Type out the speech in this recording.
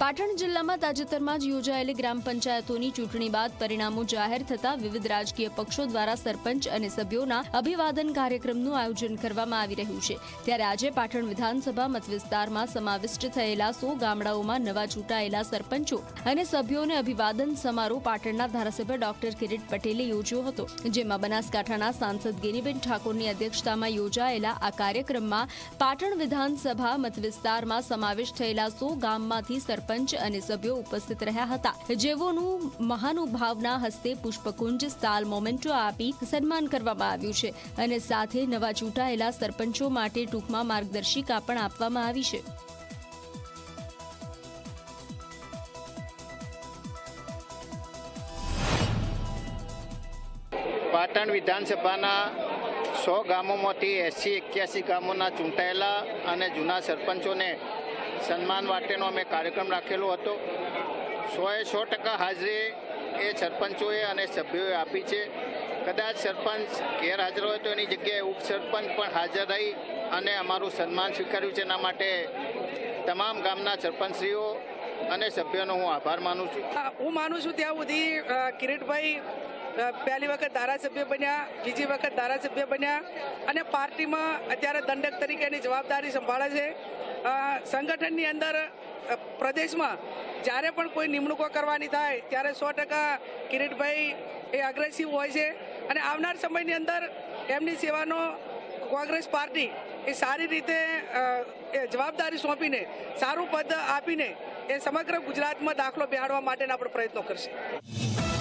પાટણ જિલ્લામાં તાજેતરમાં જ યોજાયેલી ગ્રામ પંચાયતોની ચૂંટણી બાદ પરિણામો જાહેર થતા વિવિધ રાજકીય પક્ષો દ્વારા સરપંચ અને સભ્યોના અભિવાદન કાર્યક્રમનું આયોજન કરવામાં આવી રહ્યું છે. ત્યારે આજે પાટણ વિધાનસભા મતવિસ્તારમાં સમાવિષ્ટ થયેલા સો ગામડાઓમાં નવા ચૂંટાયેલા સરપંચો અને સભ્યોને અભિવાદન સમારોહ પાટણના ધારાસભ્ય ડોક્ટર કિરીટ પટેલે યોજ્યો હતો. જેમાં બનાસકાંઠાના સાંસદ ગેનીબેન ઠાકોરની અધ્યક્ષતામાં યોજાયેલા આ કાર્યક્રમમાં પાટણ વિધાનસભા મતવિસ્તારમાં સમાવેશ થયેલા સો ગામમાંથી સરપંચ અને સભ્યો ઉપસ્થિત રહ્યા હતા. જેઓનું મહાનુભાવના હસ્તે પુષ્પકુંજ સાલ મોમેન્ટો આપી સન્માન કરવામાં આવ્યું છે અને સાથે નવા ચૂંટાયેલા સરપંચો માટે ટૂંકમાં માર્ગદર્શિકા પણ આપવામાં આવી છે. પાટણ વિધાનસભાના સો ગામોમાંથી એસી એક્યાસી ગામોના ચૂંટાયેલા અને જૂના સરપંચોને સન્માન માટેનો અમે કાર્યક્રમ રાખેલો હતો. સોએ સો ટકા હાજરી એ સરપંચોએ અને સભ્યોએ આપી છે. કદાચ સરપંચ ગેરહાજર હોય તો એની જગ્યાએ ઉપસરપંચ પણ હાજર રહી અને અમારું સન્માન સ્વીકાર્યું છે. એના માટે તમામ ગામના સરપંચશ્રીઓ અને સભ્યોનો હું આભાર માનું છું. હા, માનું છું ત્યાં સુધી કિરીટભાઈ પહેલી વખત ધારાસભ્ય બન્યા બીજી વખત ધારાસભ્ય બન્યા અને પાર્ટીમાં અત્યારે દંડક તરીકેની જવાબદારી સંભાળે છે. સંગઠનની અંદર પ્રદેશમાં જ્યારે પણ કોઈ નિમણૂકો કરવાની થાય, ત્યારે સો ટકા કિરીટભાઈ એ અગ્રેસિવ હોય છે. અને આવનાર સમયની અંદર એમની સેવાનો કોંગ્રેસ પાર્ટી એ સારી રીતે જવાબદારી સોંપીને, સારું પદ આપીને એ સમગ્ર ગુજરાતમાં દાખલો બેહાડવા માટેના આપણે પ્રયત્નો કરશે.